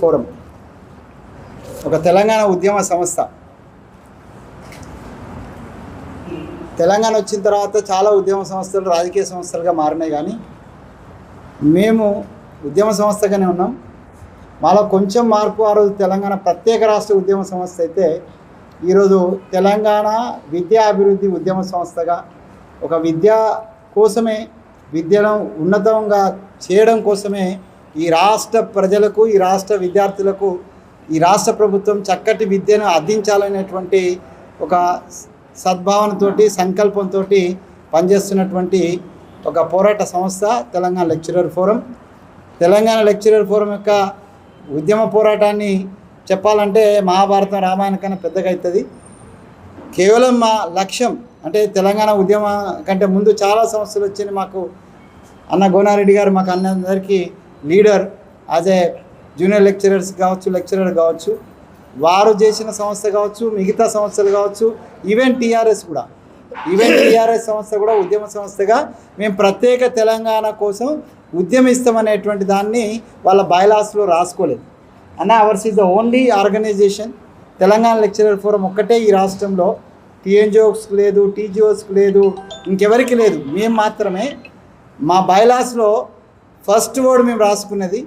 Forum. ఒక తెలంగాణ ఉద్యమ సంస్థ. తెలంగాణ వచ్చిన తర్వాత చాలా ఉద్యమ సంస్థలు రాజకీయ సంస్థలుగా మారినాయి కానీ మేము ఉద్యమ సంస్థగానే ఉన్నాం. మాలో కొంచెం మార్పు ఆ రోజు తెలంగాణ ప్రత్యేక రాష్ట్ర ఉద్యమ సంస్థ అయితే ఈరోజు తెలంగాణ విద్యా అభివృద్ధి ఉద్యమ సంస్థగా ఒక విద్య కోసమే విద్యను ఉన్నతంగా చేయడం కోసమే ఈ రాష్ట్ర ప్రజలకు ఈ రాష్ట్ర విద్యార్థులకు ఈ రాష్ట్ర ప్రభుత్వం చక్కటి విద్యను అందించాలనేటువంటి ఒక సద్భావనతోటి సంకల్పంతో పనిచేస్తున్నటువంటి ఒక పోరాట సంస్థ Telangana lecturer forum. Telangana lecturer forum యొక్క ఉద్యమ పోరాటాన్ని చెప్పాలంటే మహాభారతం రామాయణ కన్నా పెద్దగా అవుతుంది. కేవలం మా లక్ష్యం అంటే తెలంగాణ ఉద్యమ కంటే ముందు చాలా సమస్యలు వచ్చినాయి మాకు. అన్న గోనారెడ్డి గారు మాకు అందరికీ leader as a junior lecturers కావచ్చు లెక్చరర్ కావచ్చు వారు చేసిన సంస్థ కావచ్చు మిగతా సంస్థలు కావచ్చు ఈవెన్ టీఆర్ఎస్ కూడా. ఈవెన్ టీఆర్ఎస్ సంస్థ కూడా ఉద్యమ సంస్థగా మేము ప్రత్యేక తెలంగాణ కోసం ఉద్యమిస్తామనేటువంటి దాన్ని వాళ్ళ బైలాస్లో రాసుకోలేదు. అన్న ours is the only organization Telangana lecturer forum ఒక్కటే ఈ రాష్ట్రంలో. టీఎన్జిఓస్కి లేదు టీజీఓస్కి లేదు ఇంకెవరికి లేదు. మేము మాత్రమే మా బైలాస్లో ఫస్ట్ వర్డ్ మేము రాసుకున్నది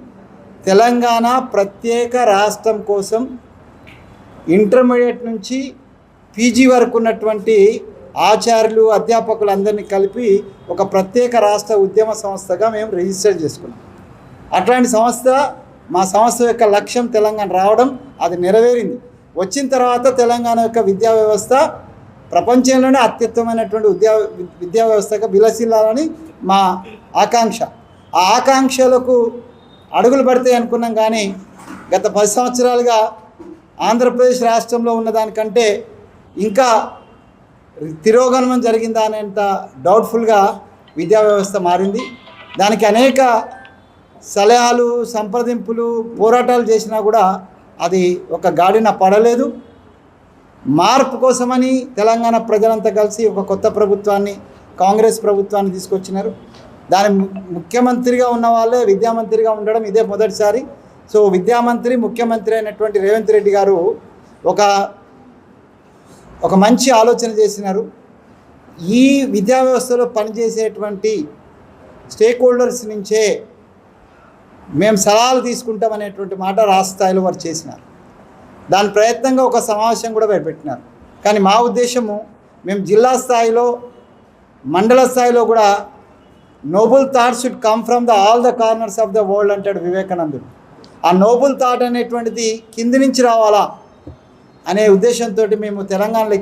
తెలంగాణ ప్రత్యేక రాష్ట్రం కోసం ఇంటర్మీడియట్ నుంచి పీజీ వరకు ఉన్నటువంటి ఆచార్యులు అధ్యాపకులు అందరినీ కలిపి ఒక ప్రత్యేక రాష్ట్ర ఉద్యమ సంస్థగా మేము రిజిస్టర్ చేసుకున్నాం. అట్లాంటి సంస్థ మా సంస్థ యొక్క లక్ష్యం తెలంగాణ రావడం అది నెరవేరింది. వచ్చిన తర్వాత తెలంగాణ యొక్క విద్యా వ్యవస్థ ప్రపంచంలోనే అత్యుత్తమైనటువంటి విద్యా విద్యా వ్యవస్థగా విలసిల్లాలని మా ఆకాంక్ష. ఆ ఆకాంక్షలకు అడుగులు పడతాయి అనుకున్నాం కానీ గత పది సంవత్సరాలుగా ఆంధ్రప్రదేశ్ రాష్ట్రంలో ఉన్నదానికంటే ఇంకా తిరోగమనం జరిగిందా అనేంత డౌట్ఫుల్గా విద్యా వ్యవస్థ మారింది. దానికి అనేక సలహాలు సంప్రదింపులు పోరాటాలు చేసినా కూడా అది ఒక గాడిన పడలేదు. మార్పు కోసమని తెలంగాణ ప్రజలంతా కలిసి ఒక కొత్త ప్రభుత్వాన్ని కాంగ్రెస్ ప్రభుత్వాన్ని తీసుకొచ్చినారు. దాని ముఖ్యమంత్రిగా ఉన్న వాళ్ళే విద్యామంత్రిగా ఉండడం ఇదే మొదటిసారి. సో విద్యామంత్రి ముఖ్యమంత్రి అయినటువంటి రేవంత్ రెడ్డి గారు ఒక ఒక మంచి ఆలోచన చేసినారు. ఈ విద్యా వ్యవస్థలో పనిచేసేటువంటి స్టేక్ హోల్డర్స్ నుంచే మేము సలహాలు తీసుకుంటామనేటువంటి మాట రాష్ట్ర స్థాయిలో వారు చేసినారు. దాని ప్రయత్నంగా ఒక సమావేశం కూడా పెట్టినారు. కానీ మా ఉద్దేశము మేము జిల్లా స్థాయిలో మండల స్థాయిలో కూడా noble thought should come from the all the corners of the world అంటాడు వివేకానందుడు. ఆ నోబుల్ థాట్ అనేటువంటిది కింది నుంచి రావాలా అనే ఉద్దేశంతో మేము తెలంగాణలో